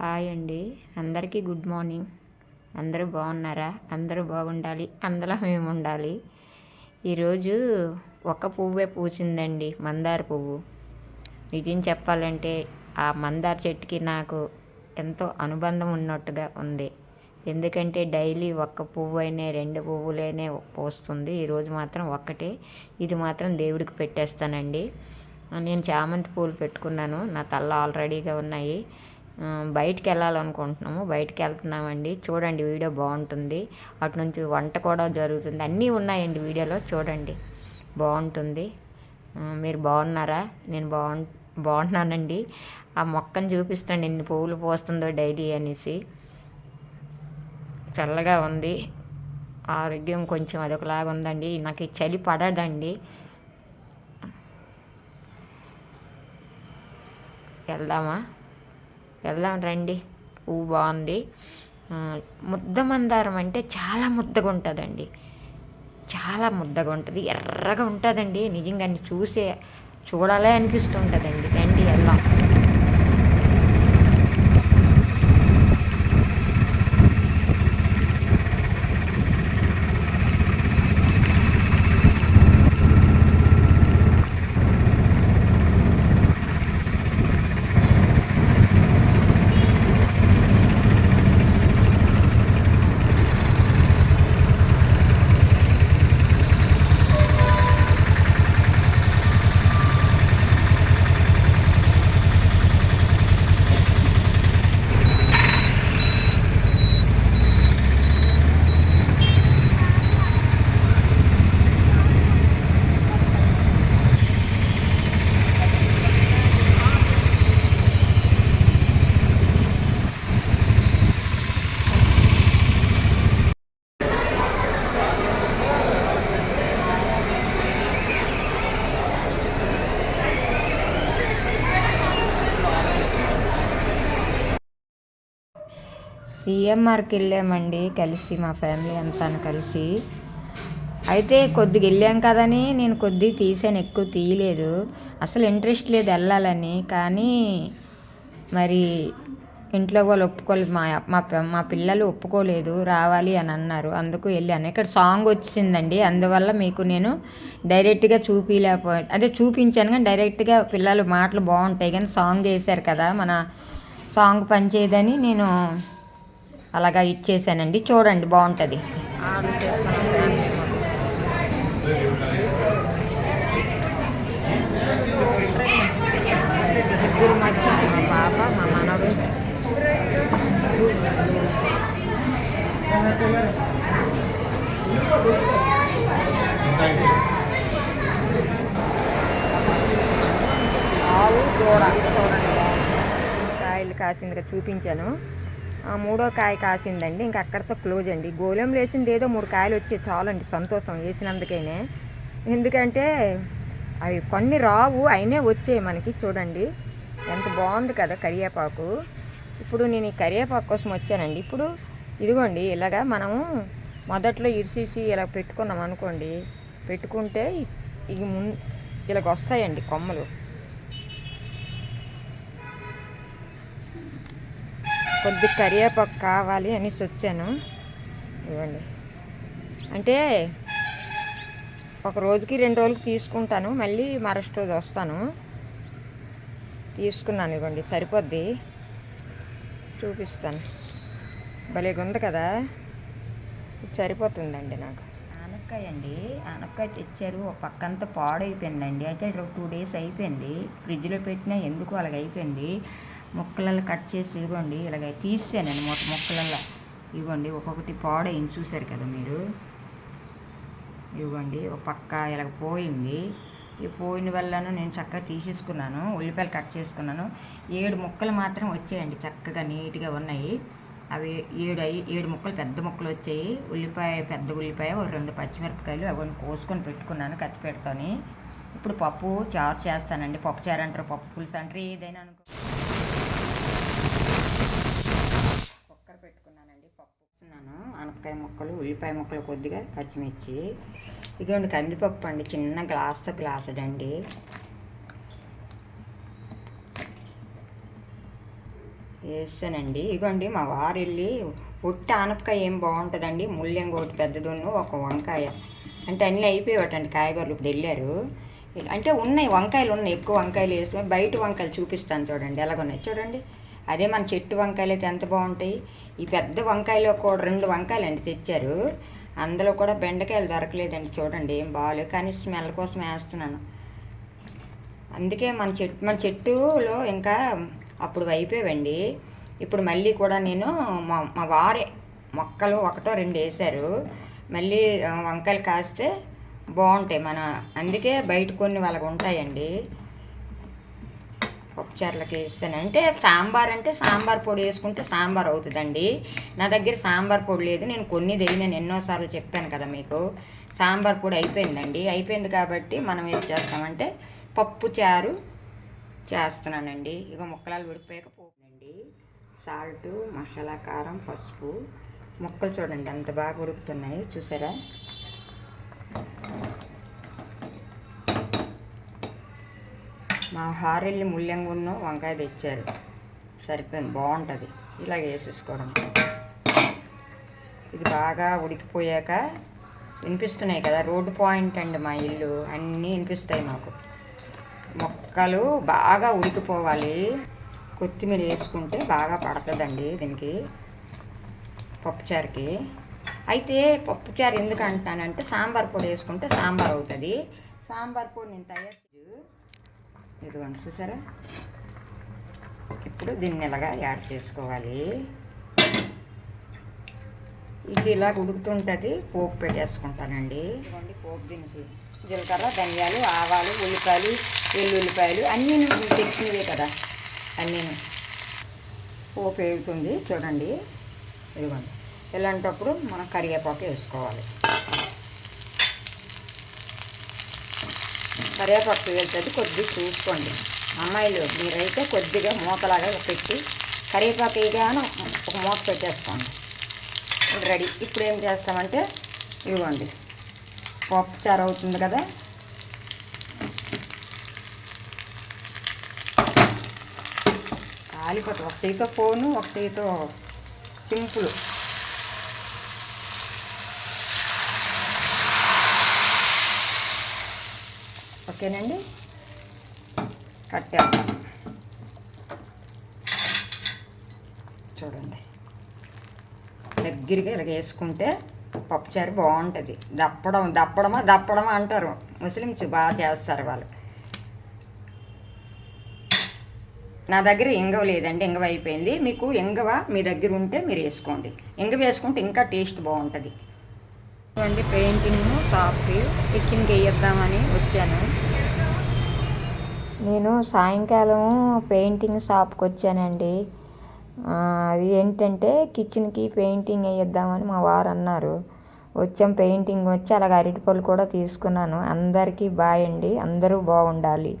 Hi అండి. అందరికీ good morning. అందరూ బాగున్నారా? అందరూ బాగుండాలి. అందులో మేము ఉండాలి ఈరోజు ఒక పువ్వే పూసిందండి మందార పువ్వు. నిజం చెప్పాలంటే ఆ మందార చెట్టుకి నాకు ఎంతో అనుబంధం ఉన్నట్టుగా ఉంది. ఎందుకంటే డైలీ ఒక్క పువ్వు అయినా రెండు పువ్వులైనా పోస్తుంది. ఈరోజు మాత్రం ఒక్కటే. ఇది మాత్రం దేవుడికి పెట్టేస్తానండి. నేను చామంతి పూలు పెట్టుకున్నాను. నా తల్ల ఆల్రెడీగా ఉన్నాయి. బయటికి వెళ్ళాలనుకుంటున్నాము బయటికి వెళ్తున్నామండి చూడండి వీడియో బాగుంటుంది. అటు నుంచి వంట కూడా జరుగుతుంది. అన్నీ ఉన్నాయండి వీడియోలో. చూడండి. బాగుంటుంది. మీరు బాగున్నారా? నేను బాగు బాగున్నానండి. ఆ మొక్కను చూపిస్తాను. ఎన్ని పువ్వులు పోస్తుందో డైలీ అనేసి. చల్లగా ఉంది. ఆరోగ్యం కొంచెం అదొకలాగా ఉందండి. నాకు చలి పడదండి. వెళ్దామా? వెళ్దాం రండి. పువ్వు బాగుంది. ముద్ద మందారం అంటే చాలా ముద్దగా ఉంటుందండి. చాలా ముద్దగా ఉంటుంది. ఎర్రగా ఉంటుందండి. నిజంగా చూసే చూడాలే అనిపిస్తుంటుందండి. రండి వెళ్దాం. సిఎంఆర్కి వెళ్ళామండి కలిసి మా ఫ్యామిలీ అంతా కలిసి. అయితే కొద్దిగా వెళ్ళాం కదని నేను కొద్దిగా తీసాను ఎక్కువ తీయలేదు. అసలు ఇంట్రెస్ట్ లేదు వెళ్ళాలని. కానీ మరి ఇంట్లో వాళ్ళు ఒప్పుకోలేదు మా మా మా పిల్లలు ఒప్పుకోలేదు రావాలి అని అన్నారు. అందుకు వెళ్ళాను. ఇక్కడ సాంగ్ వచ్చిందండి. అందువల్ల మీకు నేను డైరెక్ట్గా చూపించలేకపో అదే చూపించాను కానీ డైరెక్ట్గా పిల్లలు మాటలు బాగుంటాయి కానీ సాంగ్ వేశారు కదా మన సాంగ్ పనిచేయదని నేను అలాగా ఇచ్చేసానండి. చూడండి బాగుంటుంది. ముగ్గురు మధ్య మా పాప మా మనవడు ఆవు దూడ చూడండి. కాయలు కాసిందిగా చూపించాను. మూడో కాయ కాసిందండి ఇంక అక్కడితో క్లోజ్ అండి. గోళం లేచింది ఏదో మూడు కాయలు వచ్చే చాలండి సంతోషం వేసినందుకైనా. ఎందుకంటే అవి కొన్ని రావు అయినే వచ్చాయి మనకి చూడండి. ఎంత బాగుంది కదా కరివేపాకు. ఇప్పుడు నేను ఈ కరివేపాకు కోసం వచ్చానండి. ఇప్పుడు ఇదిగోండి ఇలాగా మనము మొదట్లో ఇరిసేసి ఇలా పెట్టుకున్నాం అనుకోండి. పెట్టుకుంటే ఇవి మున్ ఇలాగ వస్తాయండి కొమ్మలు. కొద్ది కరివేపాకు కావాలి అనేసి వచ్చాను. ఇవ్వండి. అంటే ఒక రోజుకి రెండు రోజులకి తీసుకుంటాను. మళ్ళీ మరస్ట్ రోజు వస్తాను. తీసుకున్నాను ఇవ్వండి. సరిపోద్ది. చూపిస్తాను. భలేగా ఉంది కదా. సరిపోతుందండి నాకు. ఆనక్కాయ అండి. ఆనక్కాయ తెచ్చారు. ఒక పక్కంతా పాడైపోయిందండి. అయితే టూ డేస్ అయిపోయింది. ఫ్రిడ్జ్లో పెట్టినా ఎందుకు అలాగ అయిపోయింది ముక్కలలో కట్ చేసి ఇవ్వండి. ఇలాగ తీసానండి మొక్క ముక్కలలో. ఇవ్వండి. ఒక్కొక్కటి పాడైంది. చూశారు కదా మీరు? ఇవ్వండి. ఒక పక్క ఇలాగ పోయింది. ఈ పోయిన వల్లను నేను చక్కగా తీసేసుకున్నాను. ఉల్లిపాయలు కట్ చేసుకున్నాను. ఏడు ముక్కలు మాత్రం వచ్చాయండి చక్కగా నీట్గా ఉన్నాయి. అవి ఏడు అయ్యి ఏడు ముక్కలు పెద్ద ముక్కలు వచ్చాయి. ఉల్లిపాయ పెద్ద ఉల్లిపాయ ఒక రెండు పచ్చిమిరపకాయలు అవన్నీ కోసుకొని పెట్టుకున్నాను కత్తిపెడతాని ఇప్పుడు పప్పు చారు చేస్తానండి. పప్పు చారు అంటారు. పప్పు పులుసు అంటారు. ఏదైనా అనుకో కుక్కర్ పెట్టుకున్నానండి పప్పు వేస్తున్నాను ఆనపకాయ ముక్కలు ఉల్లిపాయ ముక్కలు కొద్దిగా పచ్చిమిర్చి. ఇదిగోండి కందిపప్పు అండి చిన్న గ్లాస్తో గ్లాస్ అండి వేస్తానండి. ఇదిగోండి మా వారు వెళ్ళి ఉట్టి ఆనపకాయ ఏం బాగుంటుందండి? ముల్యం ఒకటి పెద్దదున్ను ఒక వంకాయ. అంటే అన్నీ అయిపోయేవాటండి కాయగూరలు ఇప్పుడు వెళ్ళారు. అంటే ఉన్నాయి వంకాయలు ఉన్నాయి ఎక్కువ వంకాయలు వేసుకొని బయట వంకాయలు చూపిస్తాను చూడండి ఎలాగున్నాయి చూడండి. అదే మన చెట్టు వంకాయలు అయితే ఎంత బాగుంటాయి? ఈ పెద్ద వంకాయలో కూడా రెండు వంకాయలు అండి తెచ్చారు. అందులో కూడా బెండకాయలు దొరకలేదండి చూడండి ఏం బాగాలేదు. కానీ స్మెల్ కోసం వేస్తున్నాను. అందుకే మన చెట్టు మన చెట్టులో ఇంకా అప్పుడు అయిపోయావండి. ఇప్పుడు మళ్ళీ కూడా నేను మా మా వారే మొక్కలు ఒకటో రెండు వేశారు. మళ్ళీ వంకాయలు కాస్తే బాగుంటాయి మన అందుకే బయట కొన్ని వాళ్ళకు ఉంటాయండి. పప్పుచారులకి వేస్తాను. అంటే సాంబార్ అంటే సాంబార్ పొడి వేసుకుంటే సాంబార్ అవుతుందండి. నా దగ్గర సాంబార్ పొడి లేదు. నేను కొన్ని దేని నేను ఎన్నోసార్లు చెప్పాను కదా మీకు. సాంబార్ పొడి అయిపోయిందండి. అయిపోయింది కాబట్టి మనం ఏం చేస్తామంటే పప్పు చారు చేస్తున్నానండి. ఇక ముక్కలాలు ఉడిపోయాక పోతుందండి సాల్ట్ మసాలా కారం పసుపు. ముక్కలు చూడండి అంత బాగా ఉడుకుతున్నాయి. చూసారా? మా హారెల్లి ముల్యంగున్న వంకాయ తెచ్చారు. సరిపోయింది బాగుంటుంది. ఇలా వేసేసుకోవడం ఇది బాగా ఉడికిపోయాక వినిపిస్తున్నాయి కదా రోడ్డు పాయింట్ అండి మా ఇల్లు. అన్నీ వినిపిస్తాయి మాకు. మొక్కలు బాగా ఉడికిపోవాలి. కొత్తిమీర వేసుకుంటే బాగా పడుతుందండి దీనికి పప్పుచారుకి. అయితే పప్పుచారు ఎందుకు అంటున్నానంటే సాంబార్ పొడి వేసుకుంటే సాంబార్ అవుతుంది. సాంబార్ పొడి నేను తయారు ఇదిగోండి చూసారా? ఇప్పుడు దీన్ని ఇలాగా యాడ్ చేసుకోవాలి. ఇది ఇలా ఉడుకుతుంటుంది పోపు పెట్టేసుకుంటానండి. ఇదిగోండి పోపు దినుసులు. జీలకర్ర ధనియాలు ఆవాలు ఉల్లిపాయలు వెల్లుల్లిపాయలు అన్నీ తెచ్చినవే కదా. అన్నీ పోపు వేగుతుంది చూడండి. ఇదిగోండి. ఇలాంటప్పుడు మనం కరివేపాకు వేసుకోవాలి. కరివేపాకు వెళ్తుంది కొద్దిగా చూసుకోండి. అమ్మాయిలు మీరైతే కొద్దిగా మూతలాగా పెట్టి కరివేపాకు వేయగానే ఒక మూత పెట్టేసుకోండి. రెడీ. ఇప్పుడు ఏం చేస్తామంటే ఇవ్వండి. పప్పు చారు అవుతుంది కదా? కాలిపోతుంది. ఒక చేయితో ఫోను ఒక చేయితో సింపుల్. ఓకేనండి. కట్టేస్తాం చూడండి. దగ్గరగా ఇలా వేసుకుంటే పప్పుచారు బాగుంటుంది. దప్పడం దప్పడమా దప్పడమా అంటారు. ముస్లిమ్స్ బాగా చేస్తారు వాళ్ళు. నా దగ్గర ఇంగవ లేదండి ఇంగవ అయిపోయింది. మీకు ఇంగవ మీ దగ్గర ఉంటే మీరు వేసుకోండి. ఇంగవ వేసుకుంటే ఇంకా టేస్ట్ బాగుంటుంది. చూడండి పెయింటింగ్ సాఫ్ట్ కిచెన్కి వేయిద్దామని వచ్చాను. నేను సాయంకాలం పెయింటింగ్ షాప్కి వచ్చానండి అది ఏంటంటే కిచెన్కి పెయింటింగ్ వేయిద్దామని మా వారు అన్నారు. వచ్చాం పెయింటింగ్ వచ్చి అలాగ అరటిపళ్ళు కూడా తీసుకున్నాను. అందరికీ బాయ్ అండి. అందరూ బాగుండాలి.